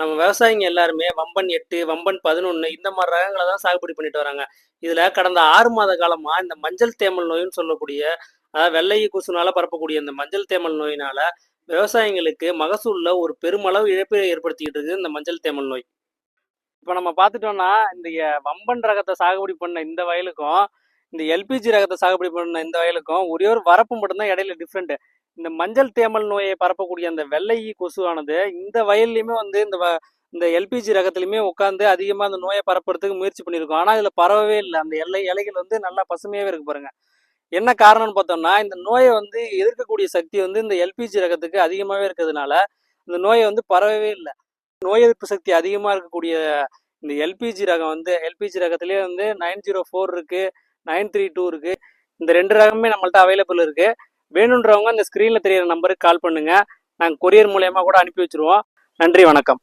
நம்ம விவசாயிங்க எல்லாருமே வம்பன் எட்டு வம்பன் பதினொன்று இந்த மாதிரி ரகங்களை தான் சாகுபடி பண்ணிட்டு வராங்க. இதில் கடந்த ஆறு மாத காலமாக இந்த மஞ்சள் தேமல் நோயின்னு சொல்லக்கூடிய அதாவது வெள்ளை கொசுனால பரப்பக்கூடிய இந்த மஞ்சள் தேமல் நோயினால விவசாயிங்களுக்கு மகசூலில் ஒரு பெருமளவு இழப்பீடு ஏற்படுத்திக்கிட்டு இருக்குது இந்த மஞ்சள் தேமல் நோய். இப்போ நம்ம பார்த்துட்டோம்னா இந்த வம்பன் ரகத்தை சாகுபடி பண்ண இந்த வயலுக்கும் இந்த எல்பிஜி ரகத்தை சாகுபடி பண்ண இந்த வயலுக்கும் ஒரே ஒரு வரப்பு மட்டும்தான் இடையில டிஃப்ரெண்ட்டு இந்த மஞ்சள் தேமல் நோயை பரப்பக்கூடிய அந்த வெள்ளை கொசுவானது இந்த வயல்லையுமே வந்து இந்த வ- இந்த எல்பிஜி ரகத்துலையுமே உட்காந்து அதிகமாக அந்த நோயை பரப்புறதுக்கு முயற்சி பண்ணியிருக்கோம். ஆனால் இதில் பரவவே இல்லை. அந்த எல்லை இலைகள் வந்து நல்லா பசுமையாகவே இருக்கு பாருங்க. என்ன காரணம்னு பார்த்தோம்னா இந்த நோயை வந்து எதிர்க்கக்கூடிய சக்தி வந்து இந்த எல்பிஜி ரகத்துக்கு அதிகமாகவே இருக்கிறதுனால இந்த நோயை வந்து பரவவே இல்லை. நோய் எதிர்ப்பு சக்தி அதிகமாக இருக்கக்கூடிய இந்த எல்பிஜி ரகம் வந்து எல்பிஜி ரகத்துலேயே வந்து நைன் ஜீரோ ஃபோர் இருக்கு நைன் த்ரீ டூ இருக்கு. இந்த ரெண்டு ரகமே நம்மள்ட்ட அவைலபிள் இருக்குது வேணுன்றவங்க இந்த ஸ்க்ரீனில் தெரியிற நம்பருக்கு கால் பண்ணுங்கள் நாங்கள் கொரியர் மூலயமா கூட அனுப்பி வச்சுருவோம். நன்றி வணக்கம்.